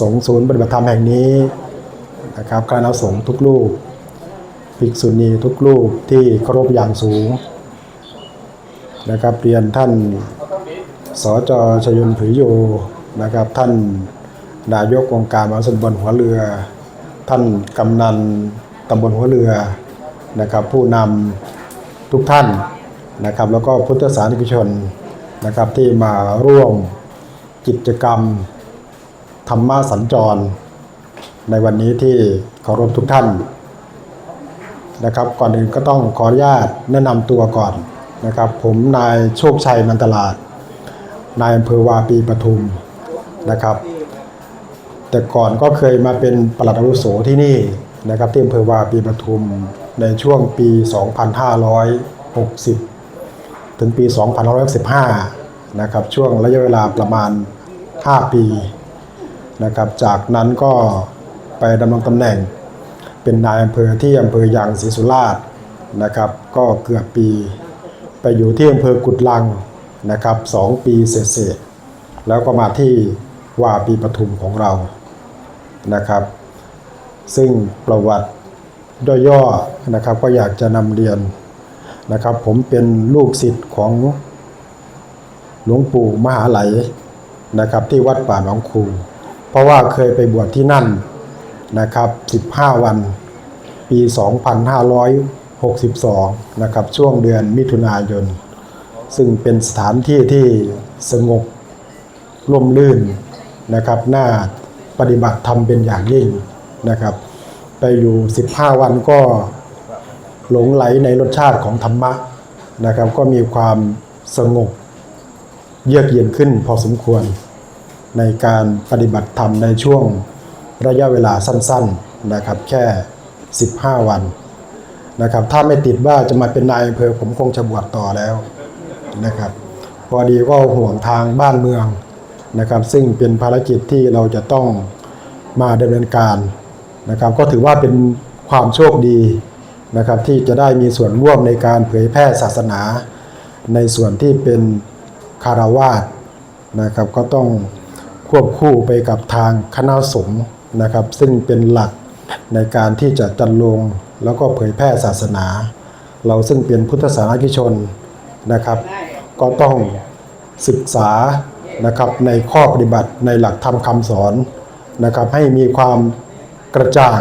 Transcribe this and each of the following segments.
สงศูนย์ปฏิบัติธรรมแห่งนี้นะครับคณะสงฆ์ทุกรูปภิกษุณีทุกรูปที่เคารพอย่างสูงนะครับเรียนท่านสจชยนผือโยนะครับท่านนายกองค์การมหาสนบลหัวเรือ ท่านกำนันตำบลหัวเรือนะครับผู้นำทุกท่านนะครับแล้วก็พุทธศาสนิกชนนะครับที่มาร่วมกิจกรรม ธรรมะสัญจร ในวันนี้ที่เคารพทุกท่านนะครับ ก่อนอื่นก็ต้องขออนุญาตแนะนำตัวก่อนนะครับ ผมนายโชคชัยมันตลาด นายอำเภอวาปีปทุมนะครับ แต่ก่อนก็เคยมาเป็นปลัดอาวุโสที่นี่นะครับที่อำเภอวาปีปทุมในช่วงปี 2560 ถึงปี 2515นะครับช่วงระยะเวลาประมาณ 5 ปี นะครับ จากนั้นก็ไปดำรงตำแหน่ง เป็นนายอำเภอที่อำเภอยางศรีสุราษฎร์นะครับ ก็เกือบปี ไปอยู่ที่อำเภอกุดลังนะครับสองปีเศษๆแล้วก็มาที่วาปีปทุมของเรานะครับ ซึ่งประวัติย่อๆนะครับ ก็อยากจะนำเรียนนะครับ ผมเป็นลูกศิษย์ของหลวงปู่มหาไหลนะครับที่วัดป่าหนองคู ราะว่าเคยไปบวชที่นั่นนะครับ 15 วัน ปี 2562 นะครับ ช่วงเดือนมิถุนายน ซึ่งเป็นสถานที่ที่สงบร่มรื่นนะครับน่าปฏิบัติธรรมเป็นอย่างยิ่งนะครับ ไปอยู่ 15 วันก็หลงไหลในรสชาติของธรรมะนะครับ ก็มีความสงบเยือกเย็นขึ้นพอสมควร ในการปฏิบัติธรรมในช่วงระยะเวลาสั้นๆนะครับแค่ 15 วันนะครับถ้าไม่ติดว่าจะมาเป็นนายอำเภอผมคงจะบวชต่อแล้วนะครับพอดีก็ห่วงทางบ้านเมืองนะครับ ซึ่งเป็นภารกิจที่เราจะต้องมาดำเนินการนะครับ ก็ถือว่าเป็นความโชคดีนะครับที่จะได้มีส่วนร่วมในการเผยแพร่ศาสนา ในส่วนที่เป็นคารวาสนะครับก็ต้อง ควบคู่ไปกับทางคณะสงฆ์นะครับ ซึ่งเป็นหลักในการที่จะจัดลงแล้วก็เผยแพร่ศาสนา เราซึ่งเป็นพุทธศาสนิกชนนะครับ ก็ต้องศึกษานะครับในข้อปฏิบัติในหลักธรรมคำสอนนะครับ ให้มีความกระจ่าง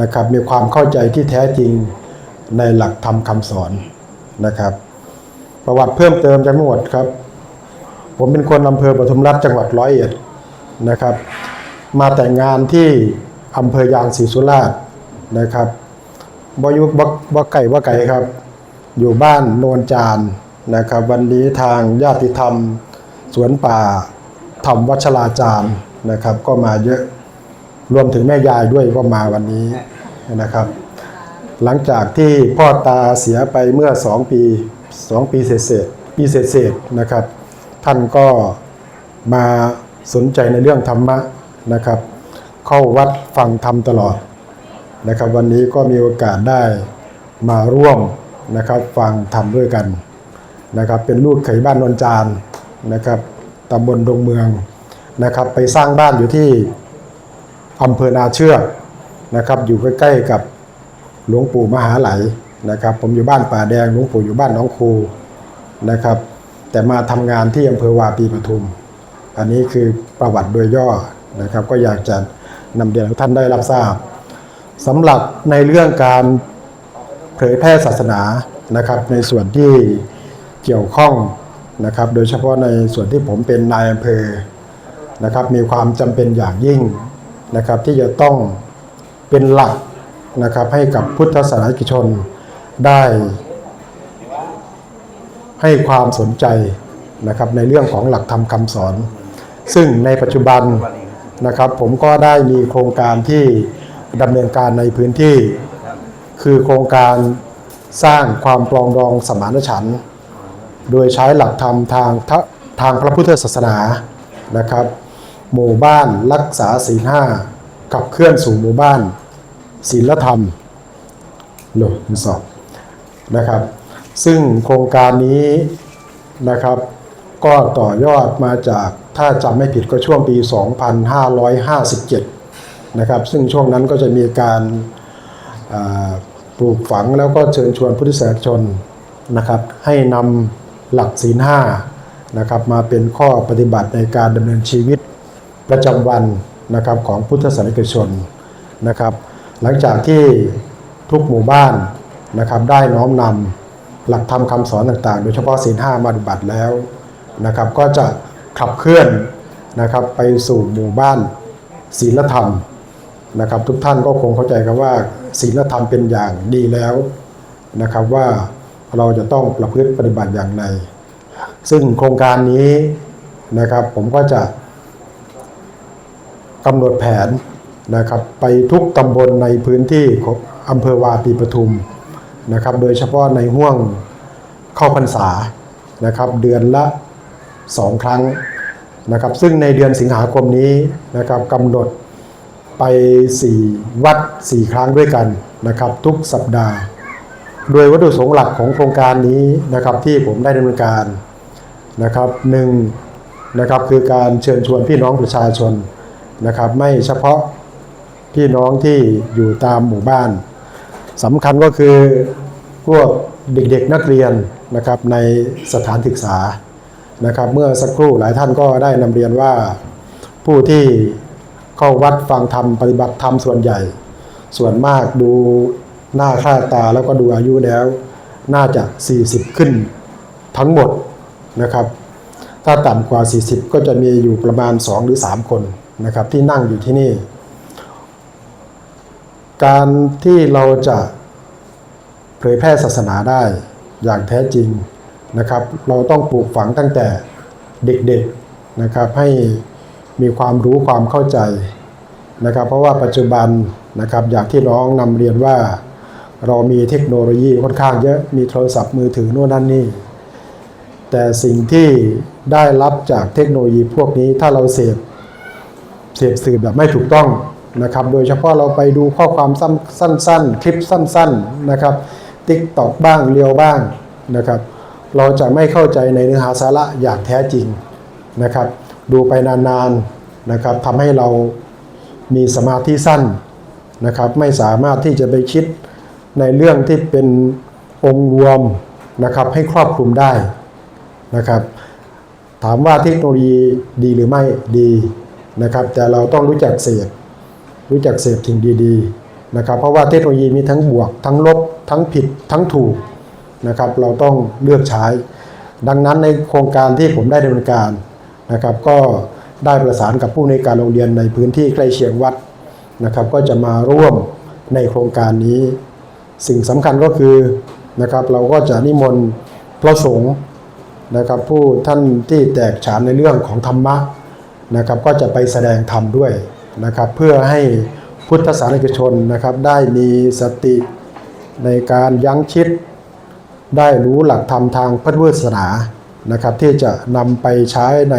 นะครับ มีความเข้าใจที่แท้จริงในหลักธรรมคำสอนนะครับ ประวัติเพิ่มเติมจากหมดครับ ผมเป็นคนอำเภอปทุมรัฐจังหวัดร้อยเอ็ด นะครับ มาแต่งงานที่อำเภอยางศรีสุราษฎร์นะครับบอยุบบ่ไก่บ่ไก่ครับ อยู่บ้านโนนจานนะครับ วันนี้ทางญาติธรรม สวนป่าธรรมวัชราจารย์นะครับ ก็มาเยอะรวมถึงแม่ยายด้วยก็มาวันนี้นะครับ หลังจากที่พ่อตาเสียไปเมื่อสองปีสองปีเศษๆปีเศษๆนะครับ ท่านก็มา สนใจในเรื่องธรรมะนะครับ เข้าวัดฟังธรรมตลอดนะครับ วันนี้ก็มีโอกาสได้มาร่วมนะครับฟังธรรมด้วยกันนะครับ เป็นลูกเขยบ้านนนจานนะครับตำบลดงเมืองนะครับ ไปสร้างบ้านอยู่ที่อำเภอนาเชือกนะครับ อยู่ใกล้ๆกับหลวงปู่มหาไหลนะครับ ผมอยู่บ้านป่าแดงหลวงปู่อยู่บ้านน้องครูนะครับ แต่มาทำงานที่อำเภอวาปีปทุม อันนี้คือประวัติโดยย่อนะครับ ก็อยากจะนำเรียนให้ท่านได้รับทราบสำหรับในเรื่องการเผยแพร่ศาสนานะครับ ในส่วนที่เกี่ยวข้องนะครับ โดยเฉพาะในส่วนที่ผมเป็นนายอำเภอนะครับ มีความจำเป็นอย่างยิ่งนะครับ ที่จะต้องเป็นหลักนะครับให้กับพุทธศาสนิกชนได้ ให้ความสนใจนะครับในเรื่องของหลักธรรมคำสอน ซึ่งในปัจจุบันนะครับผมก็ได้มีโครงการที่ดำเนินการในพื้นที่ คือโครงการสร้างความปรองดองสมานฉันท์โดยใช้หลักธรรมทางททางพระพุทธศาสนานะครับ หมู่บ้านรักษาศีลห้าขับเคลื่อนสู่หมู่บ้านศีลธรรมโลกสอบนะครับ ซึ่งโครงการนี้นะครับ ก็ต่อยอดมาจาก ถ้าจำไม่ผิดก็ช่วงปี 2557 นะครับ ซึ่งช่วงนั้นก็จะมีการาปลูกฝังแล้วก็เชิญชวนพุทธศาสนิกชนนะครับ ให้นำหลักศีลห้านะครับมาเป็นข้อปฏิบัติในการดำเนินชีวิตประจำวันนะครับของพุทธศาสนิกชนนะครับ หลังจากที่ทุกหมู่บ้านนะครับได้น้อมนำหลักธรรมคำสอนต่างๆ โดยเฉพาะศีลห้ามาปฏิบัติแล้วนะครับ ก็จะ ขับเคลื่อนนะครับไปสู่หมู่บ้านศีลธรรมนะครับ ทุกท่านก็คงเข้าใจกันว่าศีลธรรมเป็นอย่างดีแล้วนะครับว่าเราจะต้องประพฤติปฏิบัติอย่างไร ซึ่งโครงการนี้นะครับผมก็จะกำหนดแผนนะครับไปทุกตำบลในพื้นที่ของอำเภอวาปีปทุมนะครับ โดยเฉพาะในห่วงเข้าพรรษานะครับ เดือนละ สองครั้งนะครับซึ่งในเดือนสิงหาคมนี้นะครับกำหนดไป 4 วัด 4 ครั้งด้วยกันนะครับทุกสัปดาห์ โดยวัตถุประสงค์หลักของโครงการนี้นะครับที่ผมได้ดำเนินการนะครับหนึ่งนะครับคือการเชิญชวนพี่น้องประชาชนนะครับไม่เฉพาะพี่น้องที่อยู่ตามหมู่บ้านสำคัญก็คือพวกเด็กๆนักเรียนนะครับในสถานศึกษา นะครับ เมื่อสักครู่หลายท่านก็ได้นำเรียนว่าผู้ที่เข้าวัดฟังธรรมปฏิบัติธรรมส่วนใหญ่ ส่วนมากดูหน้าค่าตาแล้วก็ดูอายุแล้ว น่าจะ 40 ขึ้นทั้งหมดนะครับ ถ้าต่ำกว่า 40 ก็จะมีอยู่ประมาณ 2 หรือ 3 คนนะครับ ที่นั่งอยู่ที่นี่ การที่เราจะเผยแพร่ศาสนาได้อย่างแท้จริง นะครับ เราต้องปลูกฝังตั้งแต่เด็กๆนะครับให้มีความรู้ความเข้าใจนะครับ เพราะว่าปัจจุบันนะครับอย่างที่น้องนำเรียนว่า เรามีเทคโนโลยีค่อนข้างเยอะมีโทรศัพท์มือถือโน่นนั่นนี่ แต่สิ่งที่ได้รับจากเทคโนโลยีพวกนี้ถ้าเราเสพเสพสื่อแบบไม่ถูกต้องนะครับ โดยเฉพาะเราไปดูข้อความสั้นๆ คลิปสั้น ๆนะครับ ติ๊กตอกบ้างเรียวบ้างนะครับ เราจะไม่เข้าใจในเนื้อหาสาระอย่างแท้จริงนะครับ ดูไปนานๆนะครับทำให้เรามีสมาธิสั้นนะครับ ไม่สามารถที่จะไปคิดในเรื่องที่เป็นองค์รวมนะครับให้ครอบคลุมได้นะครับ ถามว่าเทคโนโลยีดีหรือไม่ดีนะครับ แต่เราต้องรู้จักเสพรู้จักเสพสิ่งดีๆนะครับ เพราะว่าเทคโนโลยีมีทั้งบวก ทั้งลบ ทั้งผิด ทั้งถูก นะครับ เราต้องเลือกใช้ ดังนั้นในโครงการที่ผมได้ดำเนินการนะครับ ก็ได้ประสานกับผู้ในการโรงเรียนในพื้นที่ใกล้เคียงวัดนะครับ ก็จะมาร่วมในโครงการนี้ สิ่งสำคัญก็คือนะครับ เราก็จะนิมนต์พระสงฆ์นะครับผู้ท่านที่แตกฉานในเรื่องของธรรมะนะครับ ก็จะไปแสดงธรรมด้วยนะครับ เพื่อให้พุทธศาสนิกชนนะครับได้มีสติในการยั้งคิด ได้รู้หลักธรรมทางพระพุทธศาสนานะครับ ที่จะนำไปใช้ใน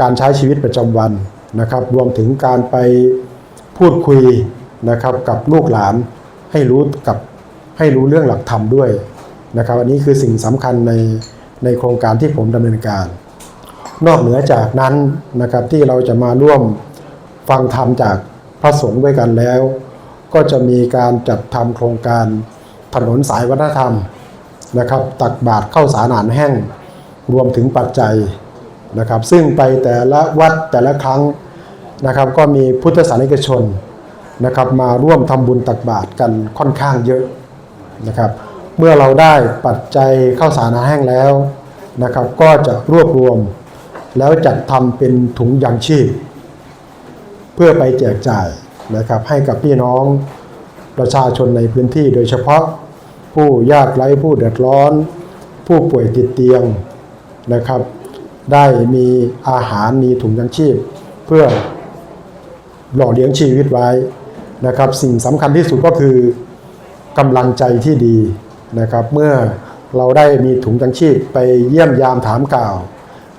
การใช้ชีวิตประจำวันนะครับ รวมถึงการไปพูดคุยนะครับกับลูกหลานให้รู้กับให้รู้เรื่องหลักธรรมด้วยนะครับ อันนี้คือสิ่งสำคัญในในโครงการที่ผมดำเนินการ นอกเหนือจากนั้นนะครับที่เราจะมาร่วมฟังธรรมจากพระสงฆ์ด้วยกันแล้ว ก็จะมีการจัดทำโครงการถนนสายวัฒนธรรม นะครับ ตักบาตรเข้าสารอาหารแห้งรวมถึงปัจจัยนะครับ ซึ่งไปแต่ละวัดแต่ละครั้งนะครับ ก็มีพุทธศาสนิกชนนะครับ มาร่วมทำบุญตักบาตรกันค่อนข้างเยอะนะครับ เมื่อเราได้ปัจจัยข้าสารอาหารแห้งแล้วนะครับ ก็จะรวบรวมแล้วจัดทำเป็นถุงยางชีพ เพื่อไปแจกจ่ายนะครับให้กับพี่น้องประชาชนในพื้นที่โดยเฉพาะ ผู้ยากไร้ผู้เดือดร้อน ผู้ป่วยติดเตียงนะครับ ได้มีอาหารมีถุงยางชีพ เพื่อหล่อเลี้ยงชีวิตไว้นะครับ สิ่งสำคัญที่สุดก็คือกำลังใจที่ดีนะครับ เมื่อเราได้มีถุงยังชีพไปเยี่ยมยามถามกล่าว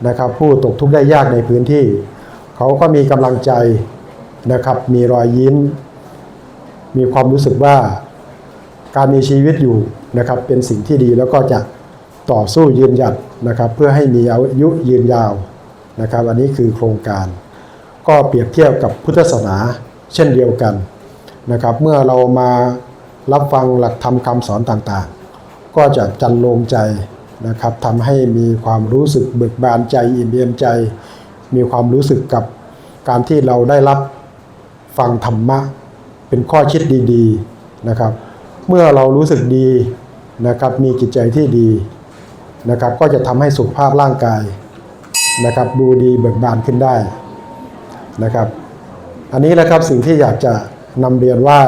นะครับ ผู้ตกทุกข์ได้ยากในพื้นที่ เขาก็มีกำลังใจนะครับ มีรอยยิ้ม มีความรู้สึกว่า การมีชีวิตอยู่นะครับเป็นสิ่งที่ดีแล้วก็จะต่อสู้ยืนหยัดนะครับเพื่อให้มีอายุยืนยาวนะครับอันนี้คือโครงการ ก็เปรียบเทียบกับพุทธศาสนาเช่นเดียวกันนะครับเมื่อเรามารับฟังหลักธรรมคำสอนต่างๆ ก็จะจันโลงใจนะครับทำให้มีความรู้สึกเบิกบานใจอิ่มเอมใจ มีความรู้สึกกับการที่เราได้รับฟังธรรมะ เป็นข้อคิดดีๆนะครับ เมื่อเรารู้สึกดีนะครับมีจิตใจที่ดีนะครับ ก็จะทำให้สุขภาพร่างกายนะครับ ดูดีเบิกบานขึ้นได้นะครับ อันนี้แหละครับสิ่งที่อยากจะนำเรียนว่า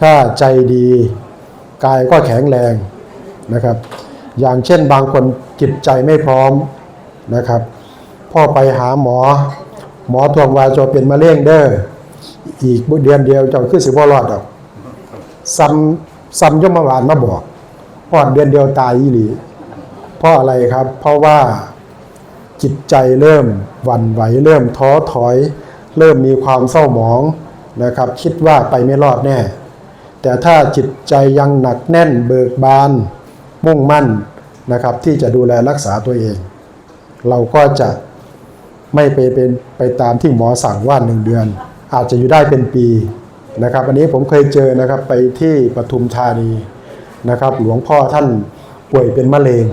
ถ้าใจดีกายก็แข็งแรงนะครับ อย่างเช่นบางคนจิตใจไม่พร้อมนะครับ พ่อไปหาหมอ หมอทวงว่าจะเป็นมะเร็งเด้ออีกเดือนเดียวจะขึ้นสิบ่รอดดอก ซ้ำซ้ำยมบาลมาบอกพอดเดือนเดียวตายอีหลีเพราะอะไรครับ เพราะว่าจิตใจเริ่มหวั่นไหวเริ่มท้อถอย เริ่มมีความเศร้าหมองนะครับ คิดว่าไปไม่รอดแน่ แต่ถ้าจิตใจยังหนักแน่นเบิกบาน มุ่งมั่นนะครับ ที่จะดูแลรักษาตัวเอง เราก็จะไม่ไปเป็นไปตามที่หมอสั่งว่าหนึ่งเดือน อาจจะอยู่ได้เป็นปี นะครับ อันนี้ผมเคยเจอนะครับไปที่ปทุมธานีนะครับ หลวงพ่อท่านป่วยเป็นมะเร็ง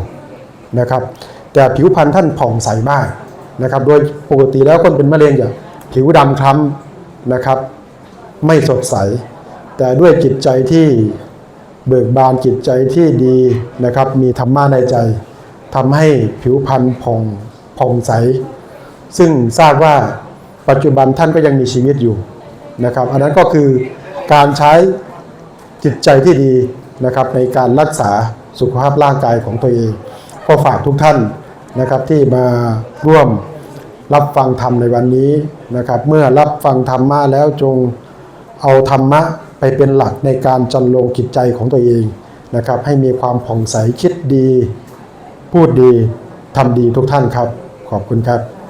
นะครับ แต่ผิวพรรณท่านผ่องใสมากนะครับ โดยปกติแล้วคนเป็นมะเร็งจะผิวดำคล้ำนะครับ ไม่สดใส แต่ด้วยจิตใจที่เบิกบานจิตใจที่ดีนะครับ มีธรรมะในใจทำให้ผิวพรรณผ่องผ่องใส ซึ่งทราบว่าปัจจุบันท่านก็ยังมีชีวิตอยู่ นะครับ อันนั้นก็คือการใช้จิตใจที่ดีนะครับในการรักษาสุขภาพร่างกายของตัวเอง ก็ฝากทุกท่านนะครับที่มาร่วมรับฟังธรรมในวันนี้นะครับ เมื่อรับฟังธรรมะแล้วจงเอาธรรมะไปเป็นหลักในการจันลงจิตใจของตัวเองนะครับ ให้มีความผ่องใสคิดดี พูดดีทำดีทุกท่านครับ ขอบคุณครับ